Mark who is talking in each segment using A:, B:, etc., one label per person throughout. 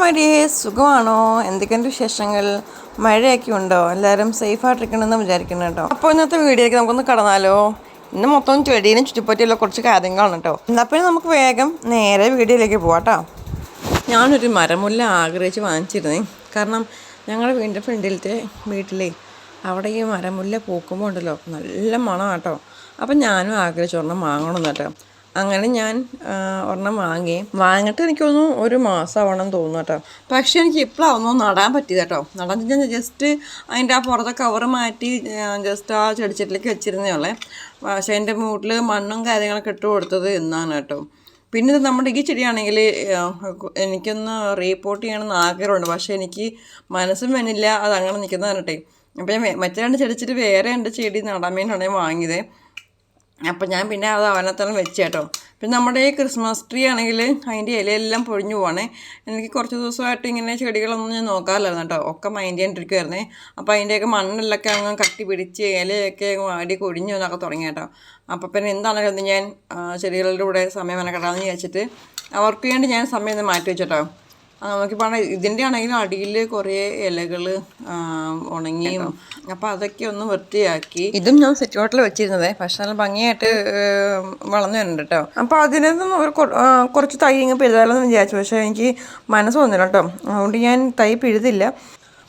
A: മടിയേ സുഖമാണോ? എന്തൊക്കെയുണ്ട് വിശേഷങ്ങൾ? മഴയൊക്കെ ഉണ്ടോ? എല്ലാവരും സേഫായിട്ടിരിക്കണമെന്ന് വിചാരിക്കുന്നു കേട്ടോ. അപ്പോൾ ഇന്നത്തെ വീഡിയോയ്ക്ക് നമുക്കൊന്ന് കടന്നാലോ. ഇന്ന് മൊത്തം ചെടീനും ചുറ്റിപ്പറ്റിയുള്ള കുറച്ച് കാര്യങ്ങളാണ് കേട്ടോ. എന്നാൽ പിന്നെ നമുക്ക് വേഗം നേരെ വീഡിയോയിലേക്ക് പോവാം കേട്ടോ. ഞാനൊരു മരമുല്ല ആഗ്രഹിച്ച് വാങ്ങിച്ചിരുന്നേ. കാരണം ഞങ്ങളുടെ വീടിന്റെ ഫ്രണ്ടിലത്തെ വീട്ടിലേ അവിടെ ഈ മരമുല്ല പൂക്കുമ്പോൾ ഉണ്ടല്ലോ നല്ല മണം കേട്ടോ. അപ്പം ഞാനും ആഗ്രഹിച്ചു ഒരെണ്ണം വാങ്ങണം കേട്ടോ. അങ്ങനെ ഞാൻ ഒരെണ്ണം വാങ്ങി. വാങ്ങിയിട്ട് എനിക്ക് തോന്നുന്നു ഒരു മാസമാവണം തോന്നുന്നു കേട്ടോ. പക്ഷേ എനിക്ക് ഇപ്പോഴാവുന്നു നടാൻ പറ്റിയത് കേട്ടോ. നടാൻ ഞാൻ ജസ്റ്റ് അതിന്റെ ആ പുറത്തെ കവർ മാറ്റി ജസ്റ്റ് ആ ചെടിച്ചട്ടിലേക്ക് വെച്ചിരുന്നേ ഉള്ളേ. പക്ഷേ എന്റെ മൂട്ടിൽ മണ്ണും കാര്യങ്ങളൊക്കെ ഇട്ട് കൊടുത്തത് എന്നാണ് കേട്ടോ. പിന്നെ ഇത് നമ്മുടെ ഈ ചെടിയാണെങ്കിൽ എനിക്കൊന്ന് റീപ്പോർട്ട് ചെയ്യണമെന്ന് ആഗ്രഹമുണ്ട്. പക്ഷേ എനിക്ക് മനസ്സും വേണില്ല അത് അങ്ങനെ നിൽക്കുന്നതാണ് കേട്ടേ. അപ്പോൾ ഞാൻ മറ്റേ രണ്ട് ചെടിച്ചിട്ട് വേറെ രണ്ട് ചെടി നടാൻ വേണ്ടിയാണ് വാങ്ങിയത്. അപ്പം ഞാൻ പിന്നെ അത് അവനത്തോളം വെച്ച് കേട്ടോ. പിന്നെ നമ്മുടെ ഈ ക്രിസ്മസ് ട്രീ ആണെങ്കിൽ അതിന്റെ ഇലയെല്ലാം പൊഴിഞ്ഞു പോവാണേ. എനിക്ക് കുറച്ച് ദിവസമായിട്ട് ഇങ്ങനെ ചെടികളൊന്നും ഞാൻ നോക്കാറില്ലായിരുന്നു കേട്ടോ. ഒക്കെ മൈൻഡ് ചെയ്യാണ്ടിരിക്കുമായിരുന്നേ അപ്പോൾ അതിന്റെയൊക്കെ മണ്ണിലൊക്കെ അങ്ങ് കട്ടി പിടിച്ച് ഇലയൊക്കെ അടി കൊഴിഞ്ഞു എന്നൊക്കെ തുടങ്ങി കേട്ടോ. അപ്പോൾ പിന്നെ എന്താണെങ്കിലും ഞാൻ ചെടികളുടെ കൂടെ സമയം മെനക്കെടാമെന്ന് വിചാരിച്ചിട്ട് അവർക്ക് വേണ്ടി ഞാൻ സമയം മാറ്റി വെച്ചോട്ടോ. ആ, പറഞ്ഞാൽ ഇതിന്റെ ആണെങ്കിലും അടിയിൽ കുറേ ഇലകൾ ഉണങ്ങിയും അപ്പോൾ അതൊക്കെ ഒന്ന് വൃത്തിയാക്കി. ഇതും ഞാൻ സെറ്റ് ഹോട്ടലിൽ വെച്ചിരുന്നത്. പക്ഷെ നല്ല ഭംഗിയായിട്ട് വളർന്നു വരുന്നുണ്ട് കേട്ടോ അപ്പോൾ അതിനൊന്നും ഒരു കുറച്ച് തൈ ഇങ്ങ് പിഴുതാലെന്ന് വിചാരിച്ചു. പക്ഷേ എനിക്ക് മനസ്സ് തോന്നില്ല കേട്ടോ അതുകൊണ്ട് ഞാൻ തൈ പിഴുതില്ല.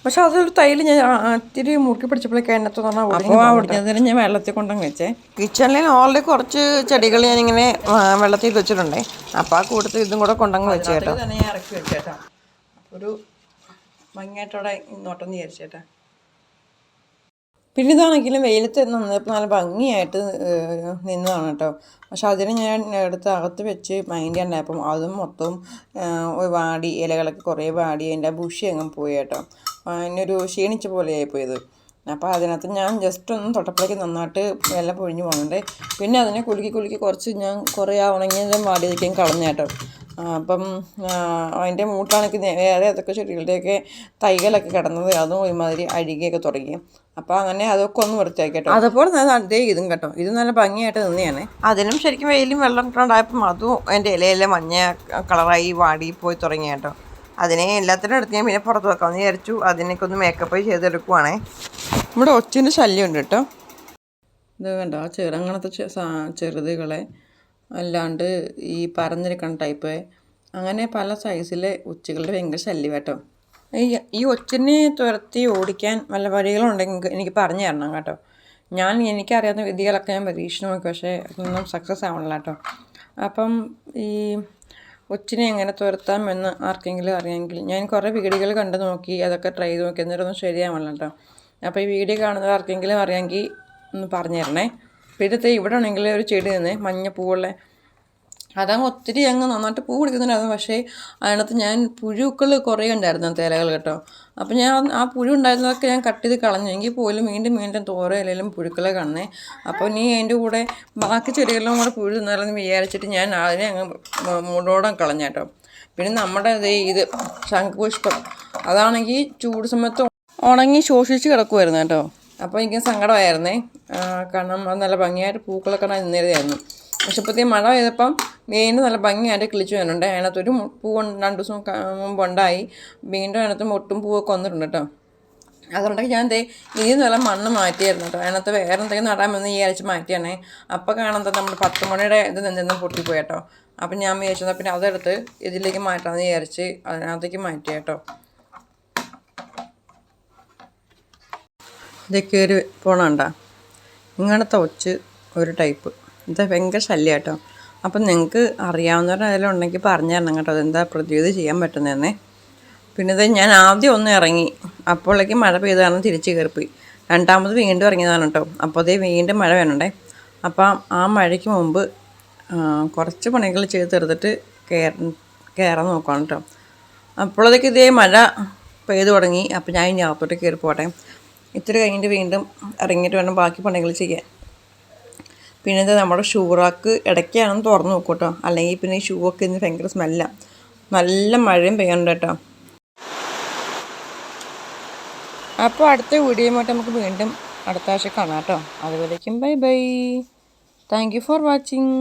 A: പക്ഷെ അതൊരു തൈൽ ഞാൻ ഇത്തിരി മുറുക്കി പിടിച്ചപ്പോഴേക്കും അതിനകത്ത് പറഞ്ഞാൽ അപ്പോൾ ആ ഒടിഞ്ഞതിന് ഞാൻ വെള്ളത്തിൽ കൊണ്ടങ്ങ് വെച്ചേ. കിച്ചണിൽ ഓൾറെഡി കുറച്ച് ചെടികൾ ഞാനിങ്ങനെ വെള്ളത്തിൽ വെച്ചിട്ടുണ്ടേ. അപ്പോൾ ആ കൂട്ടത്തിൽ ഇതും കൂടെ കൊണ്ടങ്ങ് വെച്ചേട്ടോ തന്നെ ഞാൻ ഇറക്കി വെച്ചേട്ടാ. ഒരു ഭംഗിയായിട്ടോടെ ഇന്നോട്ടെന്ന് വിചാരിച്ചേട്ടാ. പിന്നെ ഇതാണെങ്കിലും വെയിലത്ത് നിന്നപ്പോൾ നല്ല ഭംഗിയായിട്ട് നിന്നതാണ് കേട്ടോ. പക്ഷെ അതിനെ ഞാൻ എടുത്ത് അകത്ത് വെച്ച് മൈൻഡ് ഉണ്ടായപ്പം അതും മൊത്തം വാടി ഇലകളൊക്കെ കുറേ വാടി അതിന്റെ ബുഷി അങ്ങ് പോയി കേട്ടോ. അതിനൊരു ക്ഷീണിച്ച പോലെ ആയിപ്പോയത് അപ്പോൾ അതിനകത്ത് ഞാൻ ജസ്റ്റ് ഒന്ന് തൊട്ടപ്പോഴേക്ക് നന്നായിട്ട് ഇല പൊഴിഞ്ഞു പോകുന്നുണ്ട്. പിന്നെ അതിനെ കുലുക്കി കുലുക്കി കുറച്ച് ഞാൻ കുറേ ആ ഉണങ്ങിയതും വാടിയതൊക്കെയും കളഞ്ഞേട്ടോ അപ്പം അതിന്റെ മൂട്ടാണെങ്കിൽ വേറെ അതൊക്കെ ചെടികളുടെയൊക്കെ തൈകളൊക്കെ കിടന്നത് അതും ഒരുമാതിരി അഴുകിയൊക്കെ തുടങ്ങി. അപ്പോൾ അങ്ങനെ അതൊക്കെ ഒന്ന് വൃത്തിയാക്കി കേട്ടോ. അതുപോലെ തന്നെ അതേ ഇതും കേട്ടോ. ഇത് നല്ല ഭംഗിയായിട്ട് നിന്നെയാണ് അതിനും ശരിക്കും വെയിലും വെള്ളം ഉണ്ടായപ്പം അതും അതിന്റെ ഇലയിലെ മഞ്ഞ കളറായി വാടി പോയി തുടങ്ങി കേട്ടോ. അതിനെ എല്ലാത്തിനും എടുത്ത് ഞാൻ പിന്നെ പുറത്ത് വെക്കാമെന്ന് വിചാരിച്ചു. അതിനൊക്കെ ഒന്ന് മേക്കപ്പ് ചെയ്തെടുക്കുവാണേ. നമ്മുടെ ഒച്ചിന്റെ ശല്യം ഉണ്ട് കേട്ടോ. ഇത് വേണ്ട ആ ചെറു അങ്ങനത്തെ ചെറുതുകളെ അല്ലാണ്ട് ഈ പറഞ്ഞിരിക്കണ ടൈപ്പ് അങ്ങനെ പല സൈസിലെ ഉച്ചകളുടെ ഭയങ്കര ശല്യം കേട്ടോ. ഈ ഈ ഒച്ചിനെ തുരത്തി ഓടിക്കാൻ വല്ല വഴികളുണ്ടെങ്കിൽ എനിക്ക് പറഞ്ഞു തരണം കേട്ടോ. ഞാൻ എനിക്കറിയാവുന്ന വിധികളൊക്കെ ഞാൻ പരീക്ഷണം നോക്കി പക്ഷേ അതൊന്നും സക്സസ് ആവണില്ല കേട്ടോ. അപ്പം ഈ ഒച്ചിനെ എങ്ങനെ തുരത്താം എന്ന് ആർക്കെങ്കിലും അറിയാമെങ്കിൽ. ഞാൻ കുറേ വീഡിയോകൾ കണ്ട് നോക്കി അതൊക്കെ ട്രൈ ചെയ്ത് നോക്കി. എന്നിട്ടൊന്നും ശരിയാവണം കേട്ടോ അപ്പോൾ ഈ വീഡിയോ കാണുന്നത് ആർക്കെങ്കിലും അറിയാമെങ്കിൽ ഒന്ന് പറഞ്ഞു തരണേ. പിന്നത്തെ ഇവിടെ ആണെങ്കിൽ ഒരു ചെടി നിന്ന് മഞ്ഞ അതങ്ങ് ഒത്തിരി അങ്ങ് നന്നായിട്ട് പൂ പിടിക്കുന്നുണ്ടായിരുന്നു. പക്ഷേ അതിനകത്ത് ഞാൻ പുഴുക്കൾ കുറേ ഉണ്ടായിരുന്നു തേലകൾ കേട്ടോ. അപ്പം ഞാൻ ആ പുഴു ഉണ്ടായിരുന്നതൊക്കെ ഞാൻ കട്ട് ചെയ്ത് കളഞ്ഞു. എങ്കിൽ പോലും വീണ്ടും വീണ്ടും തോരയിലും പുഴുക്കളെ കണ്ണേ അപ്പോൾ നീ അതിന്റെ കൂടെ ബാക്കി ചെടികളിലും കൂടെ പുഴു തിന്നാലെന്ന് വിചാരിച്ചിട്ട് ഞാൻ അതിനെ അങ്ങ് മുടോടം കളഞ്ഞേട്ടോ പിന്നെ നമ്മുടെ ഇത് ശംഖുപുഷ്പം. അതാണെങ്കിൽ ചൂട് സമയത്ത് ഉണങ്ങി ശോഷിച്ച് കിടക്കുമായിരുന്നു കേട്ടോ. അപ്പോൾ എനിക്ക് സങ്കടമായിരുന്നേ. കാരണം അത് നല്ല ഭംഗിയായിട്ട് പൂക്കളൊക്കെ നിന്നിരുതായിരുന്നു പക്ഷെ മഴ പെയ്തപ്പം വീണ്ടും നല്ല ഭംഗിയായിട്ട് കിളിച്ചു വരുന്നുണ്ട്. അതിനകത്തൊരു പൂ രണ്ട് ദിവസം മുമ്പ് ഉണ്ടായി. വീണ്ടും അതിനകത്ത് മുട്ടും പൂവൊക്കെ വന്നിട്ടുണ്ട് കേട്ടോ. അതുകൊണ്ടൊക്കെ ഞാൻ എന്തേ ഇതിൽ നല്ല മണ്ണ് മാറ്റിയായിരുന്നു കേട്ടോ. അതിനകത്ത് വേറെ എന്തെങ്കിലും നടാമെന്ന് ഈ അരച്ച് മാറ്റിയാണേ. അപ്പോൾ കാണുന്നത് നമ്മുടെ പത്ത് മണിയുടെ ഇത് നിന്ന് പൊട്ടിപ്പോയി കേട്ടോ. അപ്പം ഞാൻ വിചാരിച്ചത് പിന്നെ അതെടുത്ത് ഇതിലേക്ക് മാറ്റാമെന്ന് വിചാരിച്ച് അതിനകത്തേക്ക് മാറ്റി കേട്ടോ. ഇതൊക്കെ ഒരു പോണണ്ട ഇങ്ങനത്തെ ഒച്ച് ഒരു ടൈപ്പ്. ഇത് ഭയങ്കര ശല്യം കേട്ടോ അപ്പം നിങ്ങൾക്ക് അറിയാവുന്നവരെല്ലാം ഉണ്ടെങ്കിൽ പറഞ്ഞു തരണം കേട്ടോ അതെന്താ പ്രതിവിധി ചെയ്യാൻ പറ്റുന്നതെന്നേ. പിന്നെ ഇത് ഞാൻ ആദ്യം ഒന്ന് ഇറങ്ങി അപ്പോഴേക്ക് മഴ പെയ്ത് കാരണം തിരിച്ച് കയറിപ്പോയി. രണ്ടാമത് വീണ്ടും ഇറങ്ങിയതാണ് കേട്ടോ. അപ്പോൾ അതേ വീണ്ടും മഴ വേണണ്ടേ അപ്പം ആ മഴയ്ക്ക് മുമ്പ് കുറച്ച് പണികൾ ചെയ്ത് തീർത്തിട്ട് കയറ കയറാൻ നോക്കുകയാണ് കേട്ടോ. അപ്പോഴത്തേക്ക് ഇതേ മഴ പെയ്തു തുടങ്ങി. അപ്പോൾ ഞാൻ ഇനി അകത്തോട്ട് കയറി പോട്ടെ ഇത്തിരി കഴിഞ്ഞിട്ട് വീണ്ടും ഇറങ്ങിയിട്ട് വേണം ബാക്കി പണികൾ ചെയ്യാൻ. പിന്നെ ഇത് നമ്മുടെ ഷൂറാക്ക് ഇടയ്ക്കാണെന്ന് തുറന്നു നോക്കും കേട്ടോ അല്ലെങ്കിൽ പിന്നെ ഈ ഷൂ ഒക്കെ ഇന്ന് ഭയങ്കര സ്മെല്ലാണ് നല്ല മഴയും പെയ്യുന്നുണ്ട് കേട്ടോ. അപ്പോൾ അടുത്ത വീഡിയോയുമായിട്ട് നമുക്ക് വീണ്ടും അടുത്ത ആഴ്ച കാണാം കേട്ടോ. അതുവരേക്കും bye bye. Thank you for watching